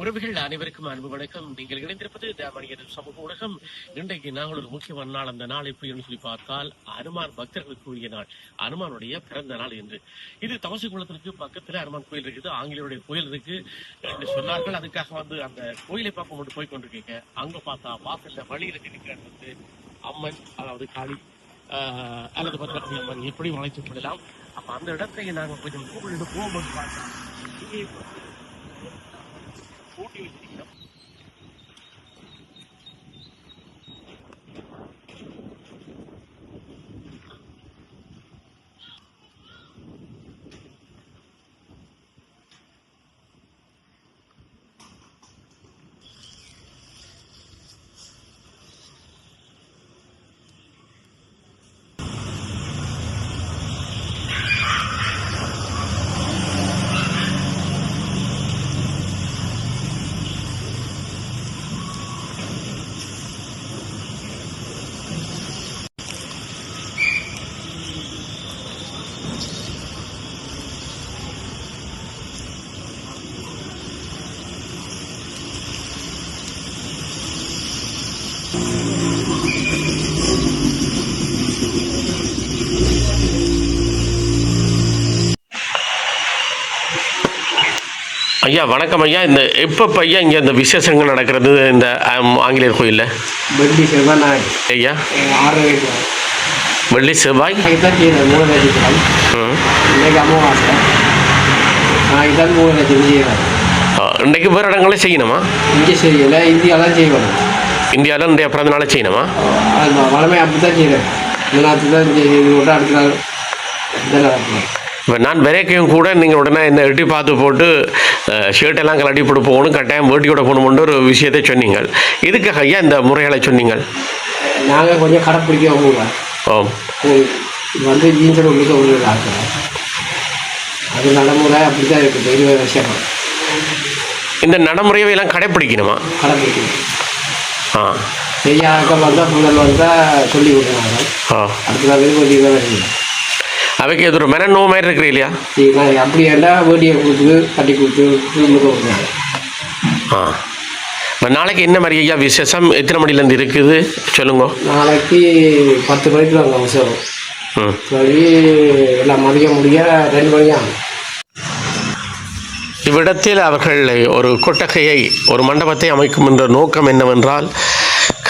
உறவுகள் அனைவருக்கும் அன்பு வணக்கம். நீங்கள் இணைந்திருப்பது தேவனியர் சமூக ஊடகம். இன்றைக்கு நாங்கள் ஒரு முக்கியமான நாள். அந்த நாள் எப்படி சொல்லி பார்த்தால் அனுமான் பக்தர்களுக்கு உரிய நாள். அனுமானுடைய பிறந்த நாள் என்று. இது தமசி குளத்திற்கு பக்கத்துல அனுமான் கோயில் இருக்குது. ஆங்கிலேயருடைய கோயில் இருக்கு என்று சொன்னார்கள். அதுக்காக வந்து அந்த கோயிலை பார்க்க மட்டும் போய் கொண்டிருக்கீங்க. அங்க பார்த்தா வாசல்ல வழி இருக்கு. நிற்கிறது வந்து அம்மன் அதாவது காளி ஆஹ், அல்லது பத்ரகாளி அம்மன் எப்படி வளைச்சு கொள்ளலாம்? அப்ப அந்த இடத்தை நாங்க கொஞ்சம் கூப்பிட்டு போகும்போது பார்த்தோம் ஐயா வணக்கம் ஐயா. இந்த எப்போ ஐயா இங்கே இந்த விசேஷங்கள் நடக்கிறது இந்த ஆங்கிலேயர் கோயிலில்? வெள்ளி செவ்வாய். நாள் ஐயா வெள்ளி செவ்வாய். இன்றைக்கு வேறு இடங்களே செய்யணுமா? இங்கே செய்யலை இந்தியாவில் செய்யணும் இந்தியாவில் இன்றைய பிறந்த நாளே செய்யணுமா? வளமை அப்படி தான் விட்டு அடுத்த நாள். இதெல்லாம் நடக்கணும் இப்போ நான் விரைக்கையும் கூட நீங்கள் உடனே என்ன எட்டி பார்த்து போட்டு ஷர்ட் எல்லாம் கலட்டி போட்டு போகணும் கட்டாயம் வேட்டியோட போகணும்னு ஒரு விஷயத்தை சொன்னீங்க இதுக்காக ஐயா இந்த முறைகளை சொன்னீங்க நாங்கள் கொஞ்சம் கடைப்பிடிக்க ஓ. வந்து ஜீன்ஸோட ஒரு ஆக்குறோம் அது நடைமுறை அப்படி தான் இருக்குது இருபது வருஷம் இந்த நடைமுறையை எல்லாம் கடைப்பிடிக்கணுமா? கடைப்பிடிக்கணும். ஆ. செய்யாக்க வந்தால் புள்ளல் வந்தால் சொல்லி கொடுக்குறாங்க ஆ. அடுத்த நாள் வேண்டிய தான் வருது அவைக்கு இது ஒரு மென நோ மாதிரி இருக்கு இல்லையா? அப்படி எல்லாம் வேண்டியை கொடுத்து கட்டி கொடுத்து ஆ. நாளைக்கு என்ன மாதிரி ஐயா விசேஷம்? எத்தனை மணிலேருந்து இருக்குது? சொல்லுங்க. நாளைக்கு பத்து மணிக்கு வாங்க அவசரம் சரி எல்லாம் மதியம் முடிய ரெண்டு இவ்விடத்தில் அவர்கள் ஒரு கொட்டகையை ஒரு மண்டபத்தை அமைக்கும் என்ற நோக்கம் என்னவென்றால்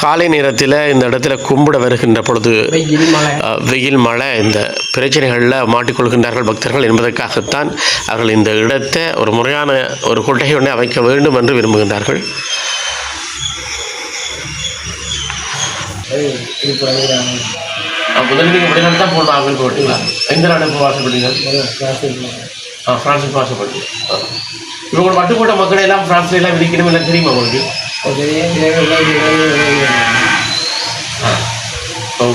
காலை நேரத்தில் இந்த இடத்துல கும்பிட வருகின்ற பொழுது வெயில் மழை. அஹ், வெயில் மழை இந்த பிரச்சனைகளில் மாட்டிக்கொள்கின்றார்கள் பக்தர்கள் என்பதற்காகத்தான் அவர்கள் இந்த இடத்தை ஒரு முறையான ஒரு கொட்டகை ஒன்றை அமைக்க வேண்டும் என்று விரும்புகின்றார்கள். வெளிநாடு தான் போகணும் போட்டீங்களா எந்த நாடு போக ஆசைப்பட்டீங்க ஆ ஃப்ரான்ஸுக்கு ஆசைப்பட்டீங்க இவங்க மட்டுப்பட்ட மக்களை எல்லாம் ஃப்ரான்ஸ்ல எல்லாம் விதிக்கணும் எல்லாம் தெரியுமா உங்களுக்கு?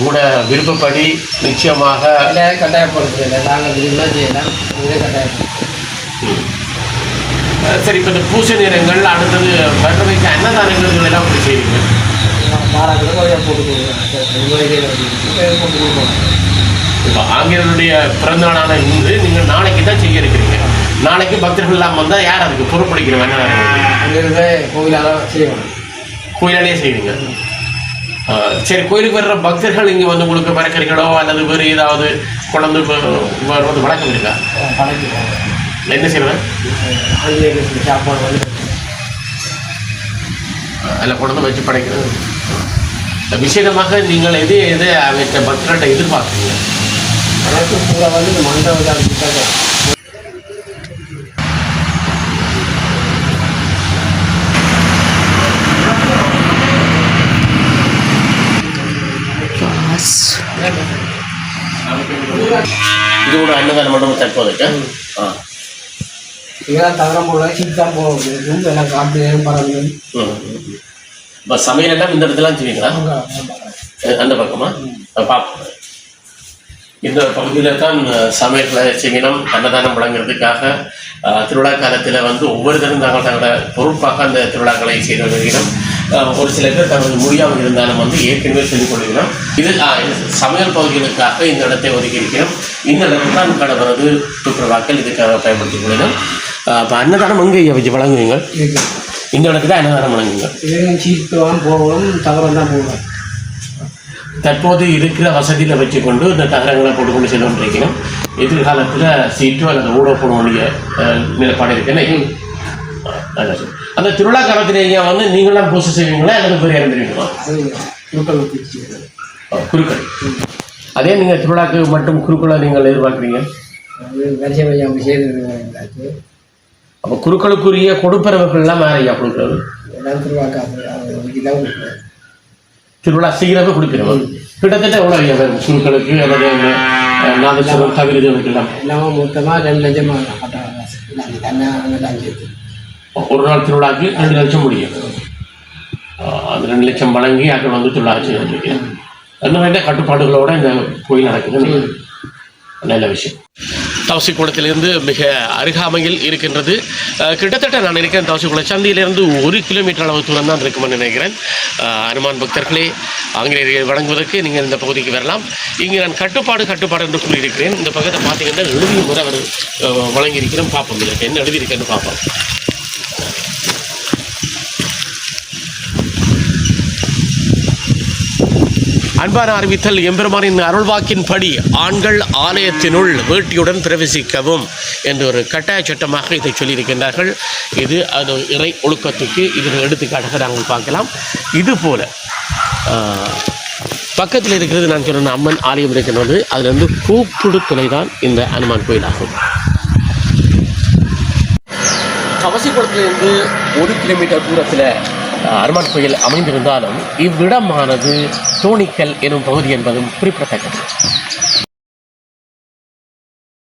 கூட விருப்பப்படி நிச்சயமாக கட்டாயப்படுத்தல நாங்கள் இதெல்லாம் செய்யலாம். இதே கட்டாயப்படுத்த அஹ், சரி இப்போ இந்த பூசை நேரங்கள் அடுத்தது வர்றவைக்கு அன்னதானங்கள் எல்லாம் அப்படி செய்வீங்க. மாறாக கொஞ்சம் போட்டு கொடுப்போம் இப்போ ஆங்கிலருடைய பிறந்த நாளான இன்று நீங்கள் நாளைக்கு தான் செய்ய இருக்கிறீங்க. நாளைக்கு பக்தர்கள் எல்லாம் வந்தால் யார் அதுக்கு பொறுப்பளிக்கிறோம் அன்னதானம் அங்கிருந்து கோவிலால் செய்யணும். கோயிலாலேயே செய்வீங்க சரி கோயிலுக்கு வர்ற பக்தர்கள் இங்கே வந்து உங்களுக்கு மரக்கறிகளோ அல்லது வேறு ஏதாவது கொண்டு வருவது வழக்கம் இருக்கா? என்ன செய்வேன் சாப்பாடு வந்து அதில் கொண்டு வந்து வச்சு படைக்கிறது. விசேடமாக நீங்கள் எது எது அவற்றை பக்தர்கிட்ட எதிர்பார்க்குறீங்க? எனக்கு கூட வந்து மண்டபம் இது கூட அன்னதான மண்டபம் தற்போதைக்கு ஆ. இதெல்லாம் தவிர போல சீத்தான் போகுது. ரொம்ப எல்லாம் பறந்து இப்போ சமையல் எல்லாம் இந்த இடத்துல செய்வீங்களா? அந்த பக்கமா? பார்ப்போம் இந்த பகுதியில் தான் சமையல்களை செய்யணும் அன்னதானம் வழங்குறதுக்காக திருவிழா காலத்தில் வந்து ஒவ்வொருத்தரும் தாங்கள் தங்களோட பொறுப்பாக அந்த திருவிழாக்களை செய்து வருகிறோம். ஒரு சில பேர் தங்களுக்கு முடியாமல் இருந்தாலும் வந்து ஏற்கனவே செஞ்சு கொள்கிறோம் இது சமையல் பகுதிகளுக்காக இந்த இடத்தை ஒதுக்கி இருக்கிறோம். இந்த இடத்துல தான் கடவுளது துப்புரவாக்கள் இதுக்காக பயன்படுத்திக் கொள்ளணும் அப்போ அன்னதானம் எங்கே வச்சு வழங்குவீங்க? இந்த இடத்துக்கு தான் அன்னதானம் வழங்குங்க இதுவும் சீட்டுவான் போகணும் தவறம் தான் போகணும் தற்போது இருக்கிற வசதியில் வச்சுக்கொண்டு இந்த தகரங்களை போட்டுக்கொண்டு செல்ல இருக்கணும் எதிர்காலத்தில் சீட்டோ அல்லது ஊட போட வேண்டிய அஹ், நிலைப்பாடு இருக்குன்னு அதான் சரி. அந்த திருவிழா காலத்தில் ஐயா வந்து நீங்களாம் பூசை செய்வீங்களா? குழுக்கள் பிரிச்சு அஹ், குருக்கள் அதே நீங்கள் திருவிழாக்கு மட்டும் குருக்களை நீங்கள் எதிர்பார்க்குறீங்க? அப்போ குருக்களுக்குரிய கொடுப்பறவர்கள்லாம் வேற ஐயா கொடுக்குறது? திருவிழா செய்கிறவங்க கொடுக்கிறவங்க கிட்டத்தட்ட எவ்வளோ ஐயா வரும் குருக்களுக்கு அல்லது நாதஸ்வரம் எல்லாம் எல்லாமே மொத்தமாக ரெண்டு லட்சமாக ஒரு நாள் திருவிழாக்கு ரெண்டு லட்சம் முடியும். அது ரெண்டு லட்சம் வழங்கி அக்கள் வந்து திருவிழா அந்த மாதிரி கட்டுப்பாடுகளோடு இந்த கோயில் நடக்குது. நல்ல விஷயம். தவசிக்குளத்திலிருந்து மிக அருகாமையில் இருக்கின்றது. கிட்டத்தட்ட நான் நினைக்கிறேன் தவசிக்குள சந்தியிலிருந்து ஒரு கிலோமீட்டர் அளவு தூரம் தான் இருக்கும்னு நினைக்கிறேன். அனுமான் பக்தர்களே ஆங்கிலேயர்கள் வழங்குவதற்கு நீங்கள் இந்த பகுதிக்கு வரலாம். இங்கே நான் கட்டுப்பாடு கட்டுப்பாடு என்று கூறியிருக்கிறேன். இந்த பக்கத்தை பார்த்தீங்கன்னா எழுதிய முறை அவர் வழங்கியிருக்கிறேன். பார்ப்போம் இதற்கு என்ன எழுதியிருக்கேன்னு பார்ப்போம். அன்பான அறிவித்தல் எம்பெருமானின் அருள்வாக்கின்படி ஆண்கள் ஆலயத்தினுள் வேட்டியுடன் பிரவேசிக்கவும் என்ற ஒரு கட்டாய சட்டமாக இதை சொல்லியிருக்கின்றார்கள். இது அது இறை ஒழுக்கத்துக்கு இதன் எடுத்துக்காட்டாக நாங்கள் பார்க்கலாம். இது போல பக்கத்தில் இருக்கிறது நான் சொன்ன அம்மன் ஆலயம் இருக்கின்றது அதிலிருந்து கூப்பிடு துணை தான் இந்த அனுமான் கோயிலாகும். கவசிக்குளத்திலிருந்து ஒரு கிலோமீட்டர் தூரத்தில் அருமன் கோயில் அமைந்திருந்தாலும் இவ்விடமானது தோணிக்கல் எனும் பகுதி என்பதும் குறிப்பிடத்தக்கது.